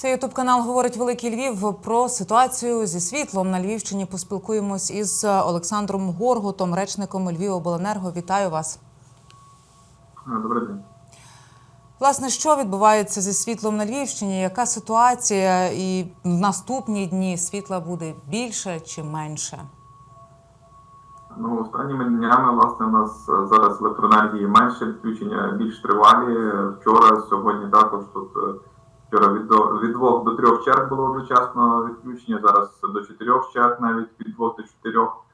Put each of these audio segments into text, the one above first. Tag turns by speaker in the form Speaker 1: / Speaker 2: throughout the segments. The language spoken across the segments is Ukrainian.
Speaker 1: Це ютуб канал говорить Великий Львів про ситуацію зі світлом на Львівщині. Поспілкуємось із Олександром Горгутом, речником Львівобленерго. Вітаю вас.
Speaker 2: Добрий день.
Speaker 1: Власне, що відбувається зі світлом на Львівщині? Яка ситуація? І в наступні дні світла буде більше чи менше?
Speaker 2: Ну, останніми днями, власне, у нас зараз електроенергії менше, відключення більш тривалі. Вчора, сьогодні також тут е, вчора від, від двох до трьох черг було одночасно відключення, зараз до чотирьох черг, навіть від двох до чотирьох.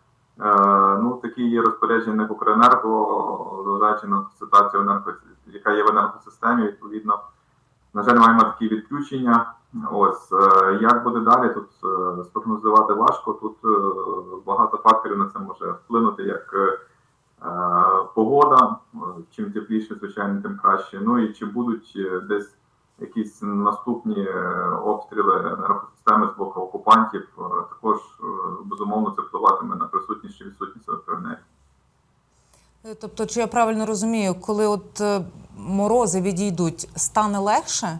Speaker 2: Е, ну, такі є розпорядження Укренерго, зважаючи на ситуацію, енерго, яка є в енергосистемі, відповідно. На жаль, маємо такі відключення. Ось е, як буде далі, тут е, спрогнозувати важко. Тут е, багато факторів на це може вплинути, як е, е, погода. Чим тепліше, звичайно, тим краще. Ну і чи будуть е, десь якісь наступні е, обстріли енергосистеми з боку окупантів. Е, Також е, безумовно це впливатиме на присутність чи відсутність електроенергії.
Speaker 1: Тобто, чи я правильно розумію, коли от морози відійдуть, стане легше?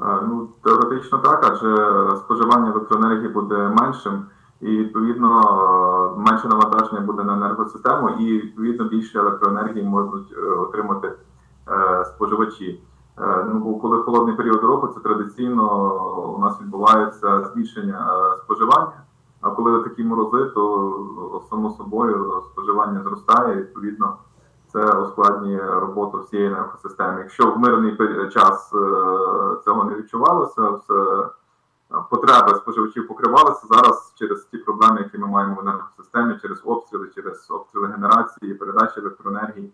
Speaker 2: Ну, теоретично так, адже споживання електроенергії буде меншим, і відповідно менше навантаження буде на енергосистему, і відповідно більше електроенергії можуть отримати споживачі. Е, Ну, коли холодний період року, це традиційно у нас відбувається збільшення е, споживання. А коли такі морози, то само собою споживання зростає, відповідно це ускладнює роботу всієї енергосистеми. Якщо в мирний час е, цього не відчувалося, все потреби споживачів покривалися зараз через ті проблеми, які ми маємо в енергосистемі, через обстріли, через обстріли генерації, передачі електроенергії.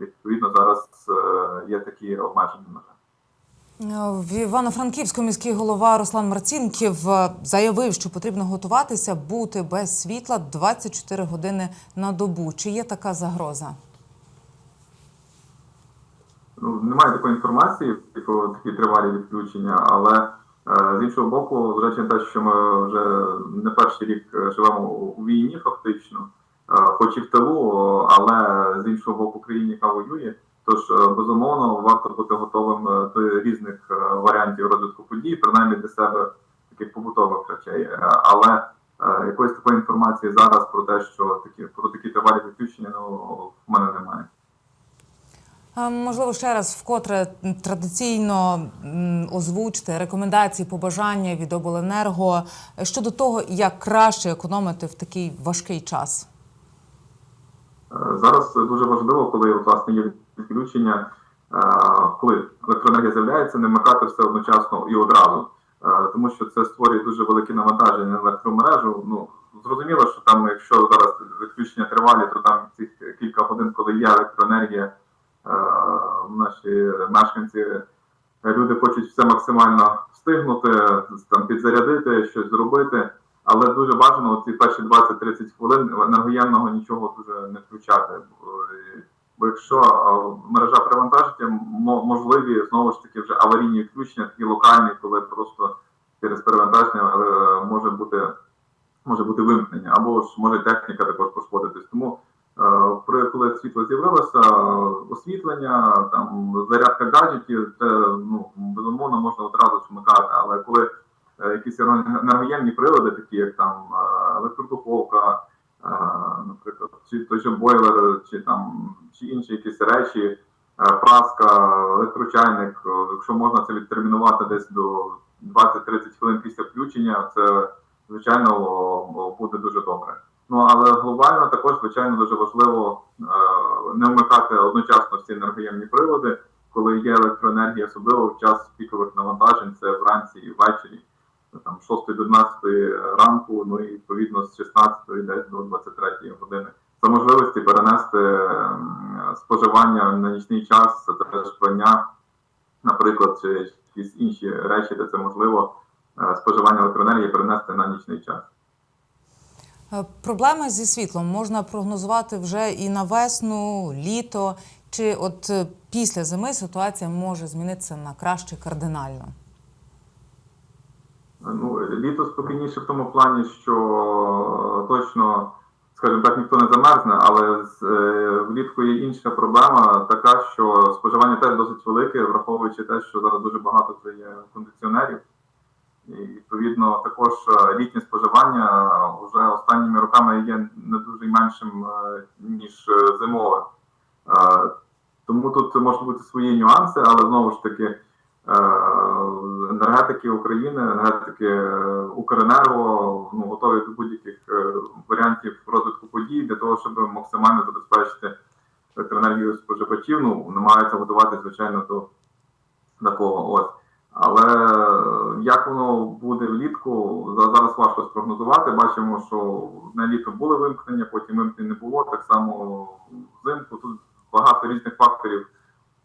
Speaker 2: Відповідно, зараз е, є такі обмеження. на жаль.
Speaker 1: Е, В Івано-Франківську міський голова Руслан Марцінків е, заявив, що потрібно готуватися бути без світла 24 години на добу. Чи є така загроза?
Speaker 2: Ну, немає такої інформації про такі тривалі відключення, але з іншого боку, зважаючи на те, що ми вже не перший рік живемо у війні, фактично, хоч і в тилу, але з іншого боку, країні, яка воює. Тож, е, безумовно, варто бути готовим е, до різних е, варіантів розвитку подій, принаймні для себе таких побутових речей. Е, Але е, якоїсь такої інформації зараз про те, що такі про такі тривалі відключення, ну в мене немає.
Speaker 1: Е, Можливо, ще раз вкотре традиційно озвучте рекомендації, побажання від обленерго е, щодо того, як краще економити в такий важкий час.
Speaker 2: Зараз дуже важливо, коли власне є відключення, е, коли електроенергія з'являється, не вмикати все одночасно і одразу, Е, тому що це створює дуже велике навантаження на електромережу. Ну зрозуміло, що там, якщо зараз відключення тривалі, то там цих кілька годин, коли є електроенергія, е, наші мешканці, люди хочуть все максимально встигнути, там підзарядити, щось зробити. Але дуже бажано ці перші 20-30 хвилин енергоємного нічого дуже не включати. Бо, е, Бо якщо е, мережа перевантажить, мо- можливі знову ж таки вже аварійні відключення, такі локальні, коли просто через перевантаження е, може бути може бути вимкнення, або ж може техніка також пошкодитись. Тому при коли світло з'явилося, освітлення, там зарядка гаджетів, це ну безумовно можна одразу вмикати. Але коли енергоємні прилади, такі як там е, електродуховка, е, наприклад, чи той же бойлер, чи там чи інші якісь речі, е, праска, електрочайник, якщо можна це відтермінувати десь до 20-30 хвилин після включення, це звичайно буде дуже добре. Ну але глобально також, звичайно, дуже важливо не вмикати одночасно всі енергоємні прилади, коли є електроенергія, особливо в час пікових навантажень, це вранці і ввечері, там з 6 до 12 ранку, ну і відповідно з 16 десь до 23 години. За можливості перенести ем, споживання на нічний час, це теж прання, наприклад, чи якісь інші речі, де це можливо, е, споживання електроенергії перенести на нічний час.
Speaker 1: Е, Проблеми зі світлом можна прогнозувати вже і на весну, літо. Чи от е, після зими ситуація може змінитися на краще кардинально?
Speaker 2: Літо спокійніше в тому плані, що точно скажімо так, ніхто не замерзне, але е, влітку є інша проблема, така, що споживання теж досить велике, враховуючи те, що зараз дуже багато вже є кондиціонерів. І відповідно також е, літнє споживання вже останніми роками є не дуже меншим, е, ніж е, зимове. Е, Тому тут можуть бути свої нюанси, але знову ж таки е, енергетики України, енергетики е, Укренерго ну, готові до будь-яких е, варіантів розвитку подій для того, щоб максимально забезпечити електроенергію споживачів. Ну, намагаються готувати, звичайно, до такого. Ось. Але е, як воно буде влітку, зараз важко спрогнозувати. Бачимо, що на літо були вимкнення, потім вимкнень не було. Так само взимку. Тут багато різних факторів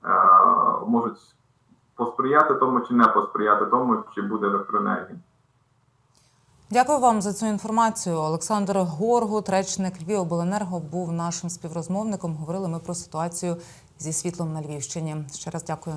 Speaker 2: е, можуть посприяти тому чи не посприяти тому, чи буде електроенергія.
Speaker 1: Дякую вам за цю інформацію. Олександр Горгут, речник Львівобленерго, був нашим співрозмовником. Говорили ми про ситуацію зі світлом на Львівщині. Ще раз дякую.